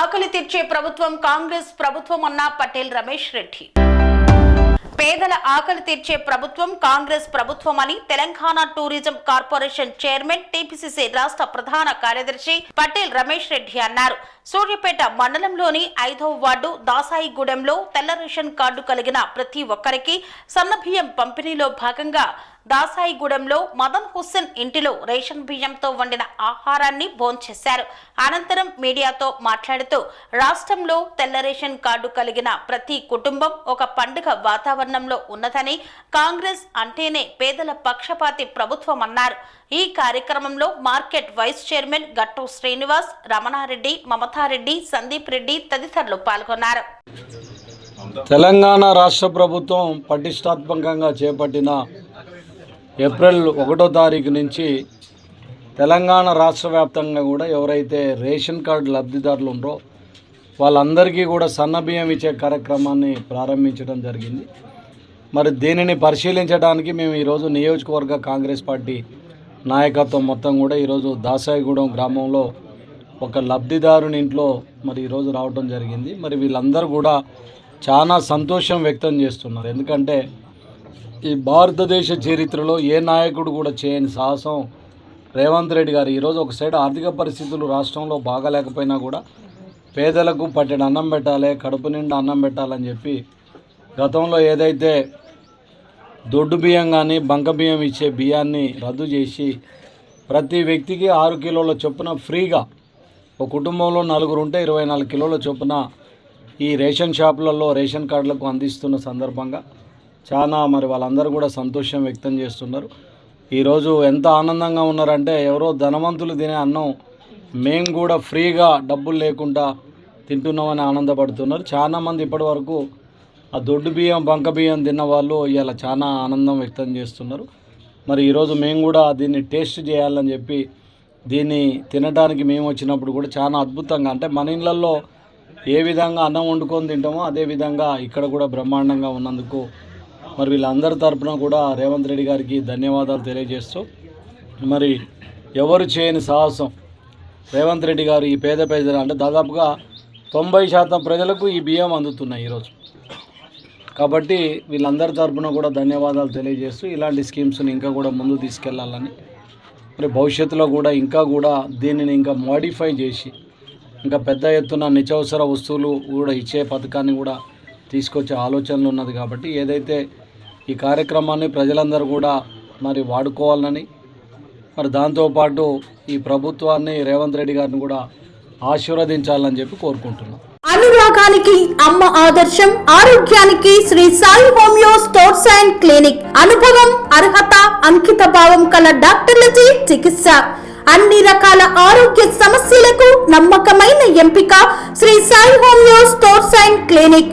ఆకలి తీర్చే ప్రభుత్వం కాంగ్రెస్ ప్రభుత్వం అన్న పటేల్ రమేష్ రెడ్డి. పేదల ఆకలి తీర్చే ప్రభుత్వం కాంగ్రెస్ ప్రభుత్వం అని Telangana tourism corporation chairman TPCC రాష్ట్ర ప్రధాన కార్యదర్శి పటేల్ రమేష్ రెడ్డి అన్నారు. సూర్యపేట మండలంలోని ఐదవ వార్డు దాసాయిగూడెంలో తెల్ల రేషన్ కార్డు కలిగిన ప్రతి ఒక్కరికి సన్నబియ్యం పంపిణీలో భాగంగా దాసాయిగూడెంలో మదన్ హుస్సేన్ ఇంటిలో రేషన్ బియ్యంతో వండిన ఆహారాన్ని భోంచేశారు. అనంతరం మీడియాతో మాట్లాడుతూ రాష్ట్రంలో తెల్ల రేషన్ కార్డు కలిగిన ప్రతి కుటుంబం ఒక పండుగ వాతావరణంలో ఉన్నదని కాంగ్రెస్ అంటేనే పేదల పక్షపాతి ప్రభుత్వం అన్నారు ఈ కార్యక్రమంలో మార్కెట్ వైస్ చైర్మన్ గట్టు శ్రీనివాస్ రమణారెడ్డి మమతారెడ్డి సందీప్ రెడ్డి తదితరులు పాల్గొన్నారు. తెలంగాణ రాష్ట్ర ప్రభుత్వం పటిష్టాత్మకంగా చేపట్టిన ఏప్రిల్ ఒకటో తారీఖు నుంచి తెలంగాణ రాష్ట్ర వ్యాప్తంగా కూడా ఎవరైతే రేషన్ కార్డు లబ్ధిదారులు ఉన్నారో వాళ్ళందరికీ కూడా సన్నబియ్యం ఇచ్చే కార్యక్రమాన్ని ప్రారంభించడం జరిగింది. మరి దీనిని పరిశీలించడానికి మేము ఈరోజు నియోజకవర్గ కాంగ్రెస్ పార్టీ నాయకత్వం మొత్తం కూడా ఈరోజు దాసాయిగూడెం గ్రామంలో ఒక లబ్ధిదారుని ఇంట్లో మరి ఈరోజు రావడం జరిగింది. మరి వీళ్ళందరూ కూడా చాలా సంతోషం వ్యక్తం చేస్తున్నారు. ఎందుకంటే ఈ భారతదేశ చరిత్రలో ఏ నాయకుడు కూడా చేయని సాహసం రేవంత్ రెడ్డి గారు. ఈరోజు ఒక సైడ్ ఆర్థిక పరిస్థితులు రాష్ట్రంలో బాగాలేకపోయినా కూడా పేదలకు పట్టెడు అన్నం పెట్టాలి కడుపు నిండా అన్నం పెట్టాలని చెప్పి గతంలో ఏదైతే దొడ్డు బియ్యం కానీ బంక బియ్యం ఇచ్చే బియ్యాన్ని రద్దు చేసి ప్రతి వ్యక్తికి ఆరు కిలోల చొప్పున ఫ్రీగా ఒక కుటుంబంలో నలుగురు ఉంటే ఇరవై నాలుగు కిలోల చొప్పున ఈ రేషన్ షాపులలో రేషన్ కార్డులకు అందిస్తున్న సందర్భంగా చాలా మరి వాళ్ళందరూ కూడా సంతోషం వ్యక్తం చేస్తున్నారు. ఈరోజు ఎంత ఆనందంగా ఉన్నారంటే ఎవరో ధనవంతులు తినే అన్నం మేము కూడా ఫ్రీగా డబ్బులు లేకుండా తింటున్నామని ఆనందపడుతున్నారు. చాలామంది ఇప్పటి వరకు ఆ దొడ్డు బియ్యం బంక బియ్యం తిన్న వాళ్ళు ఇవాళ చాలా ఆనందం వ్యక్తం చేస్తున్నారు. మరి ఈరోజు మేము కూడా దీన్ని టేస్ట్ చేయాలని చెప్పి దీన్ని తినడానికి మేము వచ్చినప్పుడు కూడా చాలా అద్భుతంగా అంటే మన ఇళ్ళల్లో ఏ విధంగా అన్నం వండుకొని తింటామో అదే విధంగా ఇక్కడ కూడా బ్రహ్మాండంగా ఉన్నందుకు మరి వీళ్ళందరి తరపున కూడా రేవంత్ రెడ్డి గారికి ధన్యవాదాలు తెలియజేస్తూ మరి ఎవరు చేయని సాహసం రేవంత్ రెడ్డి గారు ఈ పేద ప్రజలు అంటే దాదాపుగా తొంభై శాతం ప్రజలకు ఈ బియ్యం అందుతున్నాయి ఈరోజు. కాబట్టి వీళ్ళందరి తరపున కూడా ధన్యవాదాలు తెలియజేస్తూ ఇలాంటి స్కీమ్స్ని ఇంకా కూడా ముందు తీసుకెళ్ళాలని మరి భవిష్యత్తులో కూడా ఇంకా కూడా దీనిని ఇంకా మోడిఫై చేసి ఇంకా పెద్ద ఎత్తున నిత్యావసర వస్తువులు కూడా ఇచ్చే పథకాన్ని కూడా తీసుకొచ్చే ఆలోచనలు ఉన్నది కాబట్టి ఏదైతే ఈ కార్యక్రమాన్ని ప్రజలందరూ కూడా మరి వాడుకోవాలని మరి దాంతోపాటు ఈ ప్రభుత్వాన్ని రేవంత్ రెడ్డి గారిని కూడా ఆశీర్వదించాలని చెప్పి కోరుకుంటున్నాం. అనురాగానికి అమ్మ ఆదర్శం ఆరోగ్యానికి Sri Sai homeo stores and clinic. అనుభవం అర్హత అంకిత భావం కల డాక్టర్లచే చికిత్స. అన్ని రకాల ఆరోగ్య సమస్యలకు నమ్మకమైన ఎంపిక Sri Sai homeo stores and clinic.